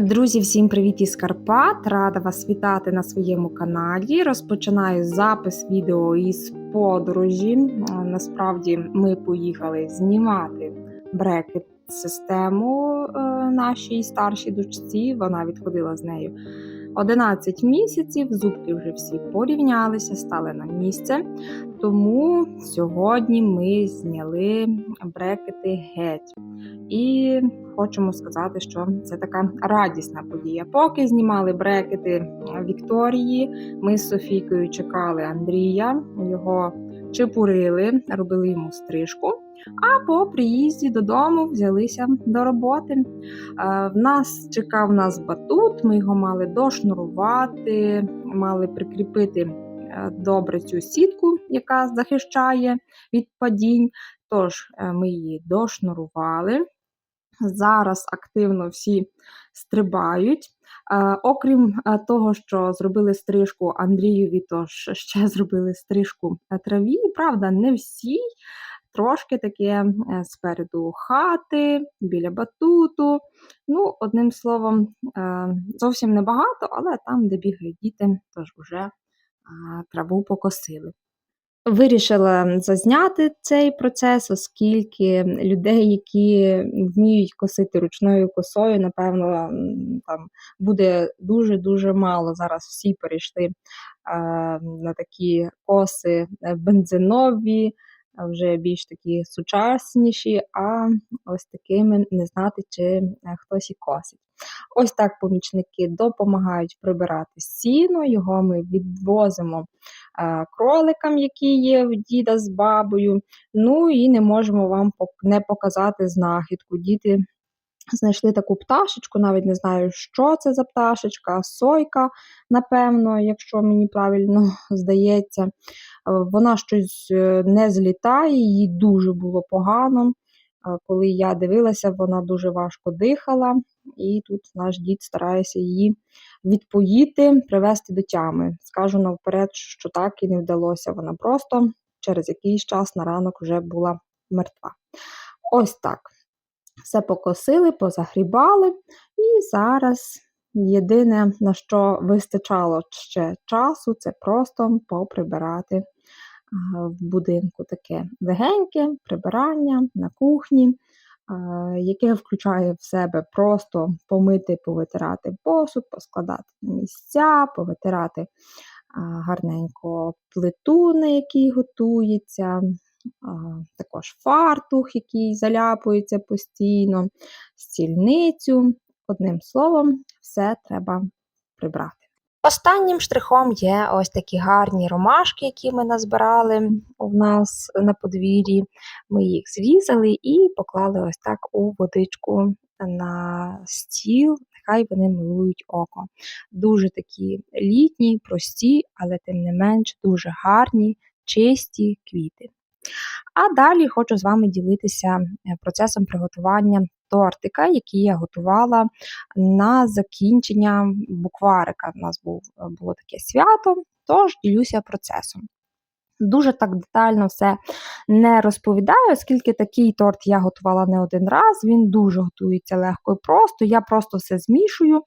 Друзі, всім привіт із Карпат! Рада вас вітати на своєму каналі. Розпочинаю запис відео із подорожі. Насправді ми поїхали знімати брекет систему е, нашій старшій дочці. Вона відходила з нею 11 місяців. Зубки вже всі порівнялися, стали на місце. Тому сьогодні ми зняли брекети геть. І хочемо сказати, що це така радісна подія. Поки знімали брекети Вікторії, ми з Софійкою чекали Андрія, його чепурили, робили йому стрижку. А по приїзді додому взялися до роботи. В нас чекав нас батут, ми його мали дошнурувати, мали прикріпити е, добре цю сітку, яка захищає від падінь. Тож е, ми її дошнурували. Зараз активно всі стрибають. Е, окрім того, що зробили стрижку Андрієві, тож ще зробили стрижку траві. Правда, не всі. Трошки таке е, спереду хати, біля батуту. Ну, одним словом, е, зовсім небагато, але там, де бігають діти, тож вже е, траву покосили. Вирішила зазняти цей процес, оскільки людей, які вміють косити ручною косою, напевно, там буде дуже-дуже мало. Зараз всі перейшли е, на такі коси бензинові, вже більш такі сучасніші, а ось такими не знати, чи е, хтось і косить. Ось так помічники допомагають прибирати сіно, його ми відвозимо е, кроликам, які є в діда з бабою. Ну і не можемо вам не показати знахідку. Діти знайшли таку пташечку, навіть не знаю, що це за пташечка, сойка, напевно, якщо мені правильно здається. Е, Вона щось е, не злітає, їй дуже було погано. Е, Коли я дивилася, вона дуже важко дихала, і тут наш дід старається її відпоїти, привести до тями. Скажу навперед, що так і не вдалося. Вона просто через якийсь час на ранок вже була мертва. Ось так. Все покосили, позагрібали, і зараз єдине, на що вистачало ще часу, це просто поприбирати в будинку таке легеньке прибирання на кухні, яке включає в себе просто помити, повитирати посуд, поскладати на місця, повитирати гарненько плиту, на якій готується, також фартух, який заляпується постійно, стільницю. Одним словом, все треба прибрати. Останнім штрихом є ось такі гарні ромашки, які ми назбирали у нас на подвір'ї. Ми їх зрізали і поклали ось так у водичку на стіл, нехай вони милують око. Дуже такі літні, прості, але тим не менш дуже гарні, чисті квіти. А далі хочу з вами ділитися е, процесом приготування тортика, який я готувала на закінчення букварика. У нас е, було таке свято, тож ділюся процесом. Дуже так детально все не розповідаю, оскільки такий торт я готувала не один раз. Він дуже готується легко і просто. Я просто все змішую.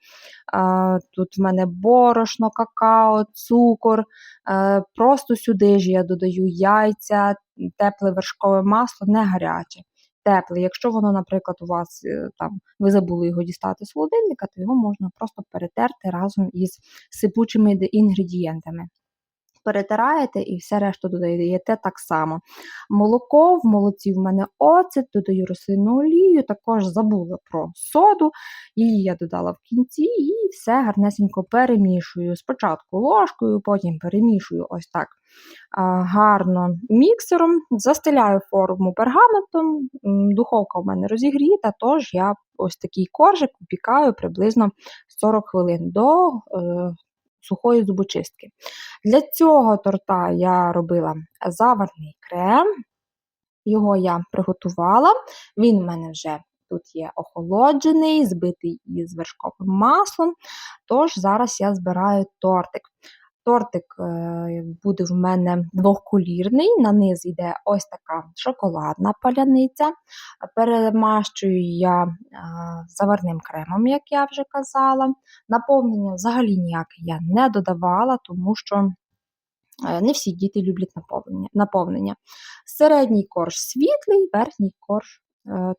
Тут в мене борошно, какао, цукор. Е, Просто сюди ж я додаю яйця, тепле вершкове масло, не гаряче. Тепле. Якщо воно, наприклад, у вас е, там ви забули його дістати з холодильника, то його можна просто перетерти разом із сипучими інгредієнтами перетираєте і все решту додаєте так само. Молоко, в молоці в мене оцет, додаю рослинну олію, також забула про соду, її я додала в кінці і все гарнесенько перемішую. Спочатку ложкою, потім перемішую ось так гарно міксером, застеляю форму пергаментом, духовка в мене розігріта, тож я ось такий коржик випікаю приблизно 40 хвилин до е, сухої зубочистки. Для цього торта я робила заварний крем, його я приготувала. Він в мене вже тут є охолоджений, збитий із вершковим маслом. Тож зараз я збираю тортик. Тортик е, буде в мене двохколірний. На низ йде ось така шоколадна паляниця. Перемащую я е, заварним кремом, як я вже казала. Наповнення взагалі ніяке я не додавала, тому що е, не всі діти люблять наповнення. наповнення. Середній корж світлий, верхній корж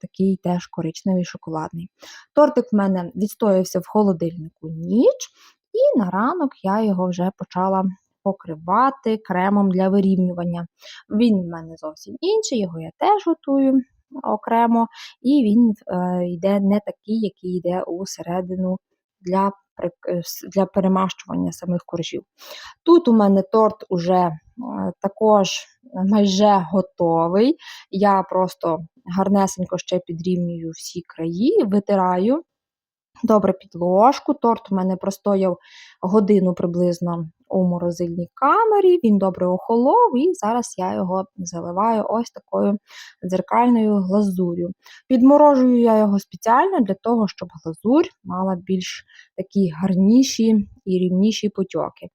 такий теж коричневий шоколадний. Тортик в мене відстоявся в холодильнику ніч, і на ранок я його вже почала покривати кремом для вирівнювання. Він в мене зовсім інший, його я теж готую окремо, і він е, йде не такий, який йде у середину для, е, для перемащування самих коржів. Тут у мене торт уже е, також майже готовий. Я просто гарнесенько ще підрівнюю всі краї, витираю добре під ложку. Торт у мене простояв годину приблизно у морозильній камері, він добре охолов, і зараз я його заливаю ось такою дзеркальною глазур'ю. Підморожую я його спеціально для того, щоб глазурь мала більш такі гарніші і рівніші потьоки.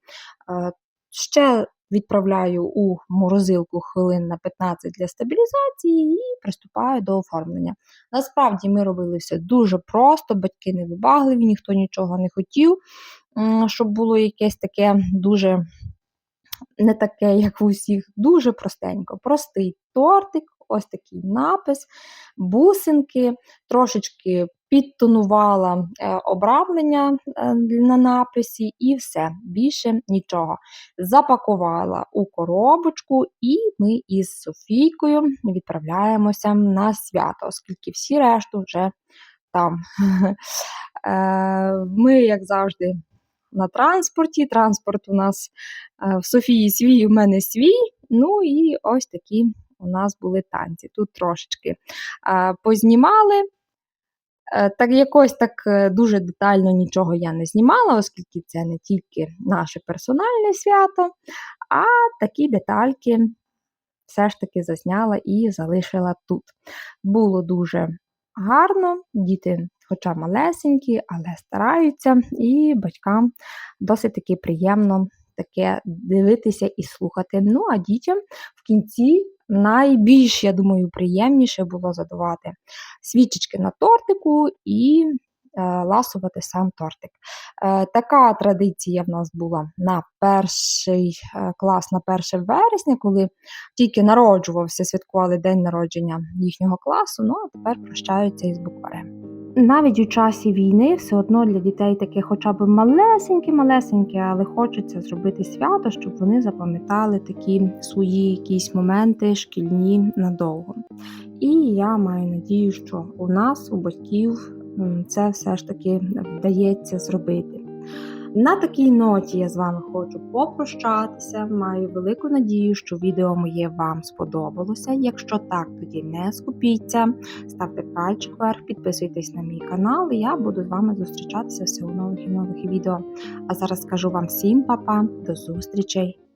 Е, Ще відправляю у морозилку хвилин на 15 для стабілізації і приступаю до оформлення. Насправді ми робили все дуже просто, батьки не вибагливі, ніхто нічого не хотів, щоб було якесь таке дуже не таке, як в усіх, дуже простенько. Простий тортик, ось такий напис, бусинки, трошечки підтонувала е, обрамлення е, на написі, і все, більше нічого. Запакувала у коробочку, і ми із Софійкою відправляємося на свято, оскільки всі решту вже там. Е, Ми, як завжди, на транспорті. Транспорт у нас в Софії свій, у мене свій. Ну і ось такі у нас були танці. Тут трошечки познімали. Е, Так якось так е, дуже детально нічого я не знімала, оскільки це не тільки наше персональне свято, а такі детальки все ж таки засняла і залишила тут. Було дуже гарно, діти, хоча малесенькі, але стараються, і батькам досить таки приємно таке дивитися і слухати. Ну, а дітям в кінці найбільш, я думаю, приємніше було задавати свічечки на тортику і е, ласувати сам тортик. Е, така традиція в нас була на перший е, клас, на 1 вересня, коли тільки народжувався, святкували день народження їхнього класу, ну а тепер прощаються із букварем. Навіть у часі війни все одно для дітей таке хоча б малесеньке-малесеньке, але хочеться зробити свято, щоб вони запам'ятали такі свої якісь моменти шкільні надовго. І я маю надію, що у нас, у батьків, це все ж таки вдається зробити. На такій ноті я з вами хочу попрощатися. Маю велику надію, що відео моє вам сподобалося. Якщо так, тоді не скупіться, ставте пальчик вверх, підписуйтесь на мій канал, і я буду з вами зустрічатися все у нових і нових відео. А зараз скажу вам всім па-па, до зустрічей!